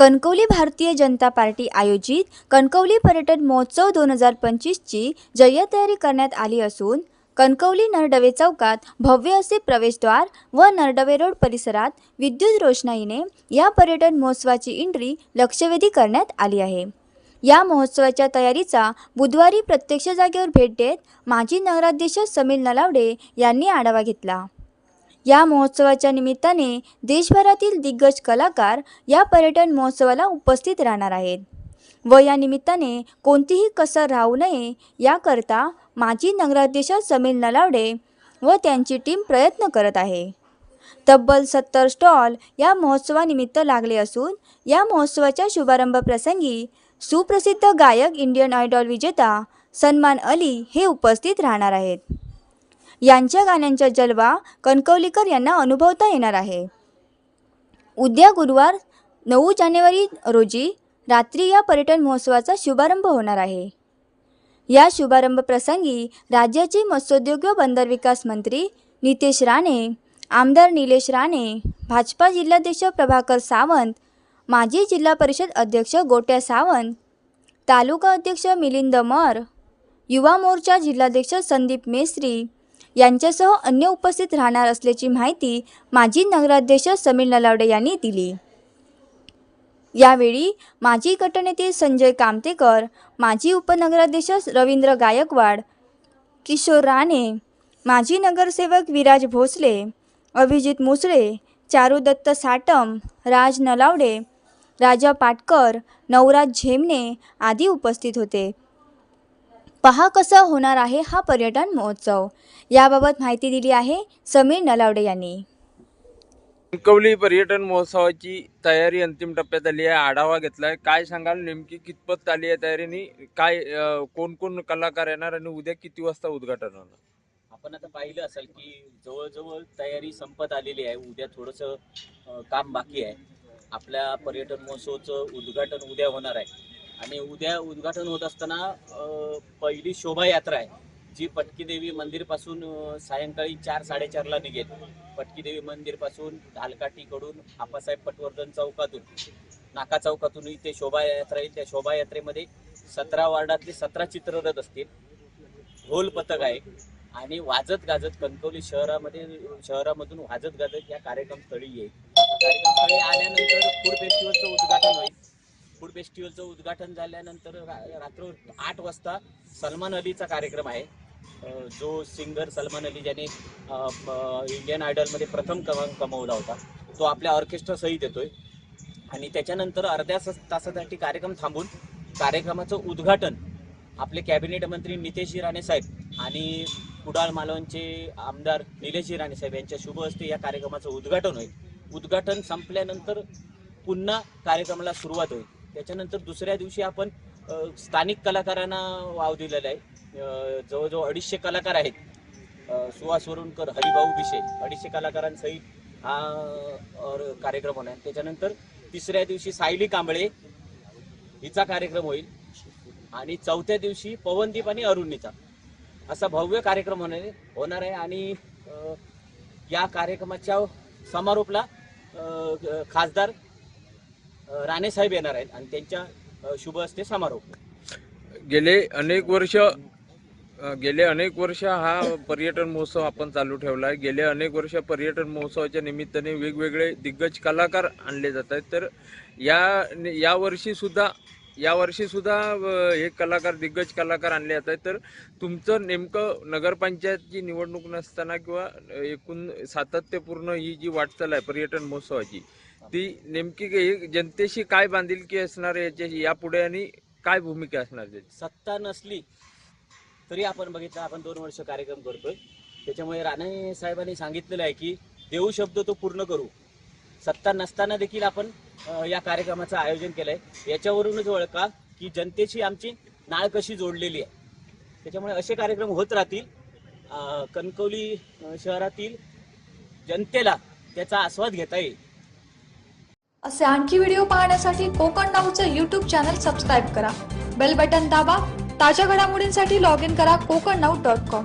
Kankavli Bharatiya Janata party आयोजित कणकवली पर्यटन महोत्सव दोन हजार पंचवीसची जय्य तयारी करण्यात आली असून कणकवली नरडवे चौकात भव्य असे प्रवेशद्वार व नरडवे रोड परिसरात विद्युत रोषणाईने या पर्यटन महोत्सवाची एंट्री लक्षवेधी करण्यात आली आहे. या महोत्सवाच्या तयारीचा बुधवारी प्रत्यक्ष जागेवर भेट देत माजी नगराध्यक्ष समीर नलावडे यांनी आढावा घेतला. या महोत्सवाच्या निमित्ताने देशभरातील दिग्गज कलाकार या पर्यटन महोत्सवाला उपस्थित राहणार आहेत व या निमित्ताने कोणतीही कसर राहू नये याकरता माजी नगराध्यक्ष समीर नलावडे व त्यांची टीम प्रयत्न करत आहे. तब्बल सत्तर स्टॉल या महोत्सवानिमित्त लागले असून या महोत्सवाच्या शुभारंभ प्रसंगी सुप्रसिद्ध गायक इंडियन आयडॉल विजेता सलमान अली हे उपस्थित राहणार आहेत. यांच्या गाण्यांचा जलवा कणकवलीकर यांना अनुभवता येणार आहे. उद्या गुरुवार नऊ जानेवारी रोजी रात्री या पर्यटन महोत्सवाचा शुभारंभ होणार आहे. या शुभारंभ प्रसंगी राज्याचे मत्स्योद्योग व बंदर विकास मंत्री नितेश राणे आमदार निलेश राणे भाजपा जिल्हाध्यक्ष प्रभाकर सावंत माजी जिल्हा परिषद अध्यक्ष गोट्या सावंत तालुका अध्यक्ष मिलिंद मर युवा मोर्चा जिल्हाध्यक्ष संदीप मेस्त्री यांच्यासह अन्य उपस्थित राहणार असल्याची माहिती माजी नगराध्यक्ष समीर नलावडे यांनी दिली. यावेळी माजी गटनेते संजय कामतेकर माजी उपनगराध्यक्ष रवींद्र गायकवाड किशोर राणे माजी नगरसेवक विराज भोसले अभिजित मुसळे चारुदत्त साटम राज नलावडे राजा पाटकर नवराज झेमने आदी उपस्थित होते. पहा कसा होणार आहे हा पर्यटन महोत्सव. याबाबत माहिती दिली आहे समीर नलावडे यांनी. कणकवली पर्यटन महोत्सवाची तयारी अंतिम टप्प्यात आली आहे. आढावा घेतलाय. काय सांगाल? नेमकी कितपत आली आहे तयारीनी? काय कोण कोण कलाकार येणार आणि उद्या किती वाजता उद्घाटन होणार? आपण आता पाहिलं असेल की जवळजवळ तयारी संपत आलेली आहे. उद्या थोडंसं काम बाकी आहे. आपल्या पर्यटन महोत्सवाचं उद्घाटन उद्या होणार आहे. आणि उद्या उद्घाटन होत असताना पहिली शोभायात्रा आहे जी पटकी देवी मंदिरपासून सायंकाळी चार साडेचारला निघेल. पटकी देवी मंदिरपासून धालकाटीकडून आपासाहेब पटवर्धन चौकातून नाका चौकातून इथे शोभायात्रा येईल. त्या शोभायात्रेमध्ये सतरा वार्डातले सतरा चित्ररथ असतील. ढोल पथक आहे आणि वाजत गाजत कणकवली शहरामध्ये शहरामधून वाजत गाजत या कार्यक्रमस्थळी येईल. कार्यक्रमस्थळी आल्यानंतर फूड फेस्टिवल फेस्टिवलचं उद्घाटन झाल्यानंतर रा- रात्र आठ वाजता सलमान अलीचा कार्यक्रम आहे. जो सिंगर सलमान अली ज्याने इंडियन आयडलमध्ये प्रथम क्रमांक कमवला होता तो आपल्या ऑर्केस्ट्रासहित येतोय आणि त्याच्यानंतर अर्ध्या स- तासासाठी कार्यक्रम थांबून कार्यक्रमाचं उद्घाटन आपले कॅबिनेट मंत्री नितेश राणे साहेब आणि कुडाळ मालवणचे आमदार निलेश हिराणे साहेब यांच्या शुभ हस्ते या कार्यक्रमाचं उद्घाटन होईल. उद्घाटन संपल्यानंतर पुन्हा कार्यक्रमाला सुरुवात होईल. त्याच्यानंतर दुसऱ्या दिवशी आपण स्थानिक कलाकारांना वाव दिलेला आहे. जवळजवळ अडीचशे कलाकार आहेत. सुहास वरुणकर हरिभाऊ विषय अडीचशे कलाकारांसहित हा कार्यक्रम होणार त्याच्यानंतर तिसऱ्या दिवशी सायली कांबळे हिचा कार्यक्रम होईल. आणि चौथ्या दिवशी पवनदीप आणि अरुणीचा असा भव्य कार्यक्रम होणार होणार आहे. आणि या कार्यक्रमाच्या समारोपला खासदार राणे साहेब येणार आहेत आणि त्यांच्या शुभ हस्ते समारोप. गेले अनेक वर्ष गेले अनेक वर्ष हा पर्यटन महोत्सव आपण चालू ठेवला आहे गेले अनेक वर्ष पर्यटन महोत्सवाच्या निमित्ताने वेगवेगळे दिग्गज कलाकार आणले जात आहेत. तर या या सुद्धा या वर्षी सुद्धा हे कलाकार दिग्गज कलाकार आणले जात आहेत तर तुमचं नेमकं नगरपंचायतची निवडणूक नसताना किंवा एकूण सातत्यपूर्ण ही जी वाटचाल आहे पर्यटन महोत्सवाची ती नेमकी जनतेशी काय बांधिलकी असणार आहे? याच्याशी यापुढे आणि काय भूमिका असणार त्याची सत्ता नसली तरी आपण बघितलं आपण दोन वर्ष कार्यक्रम करतोय. त्याच्यामुळे राणे साहेबांनी सांगितलेलं आहे की देऊ शब्द तो पूर्ण करू. सत्ता नसताना देखील आपण या कार्यक्रमाचं आयोजन केलंय. याच्यावरूनच ओळखा की जनतेची आमची नाळ कशी जोडलेली आहे. त्याच्यामुळे असे कार्यक्रम होत राहतील. कणकवली शहरातील जनतेला त्याचा आस्वाद घेता येईल. असे आणखी व्हिडिओ पाहण्यासाठी कोकण नाऊचं यूट्यूब चॅनल सबस्क्राईब करा. बेल बटन दाबा. ताज्या घडामोडींसाठी लॉग इन करा कोकण नाऊ डॉट कॉम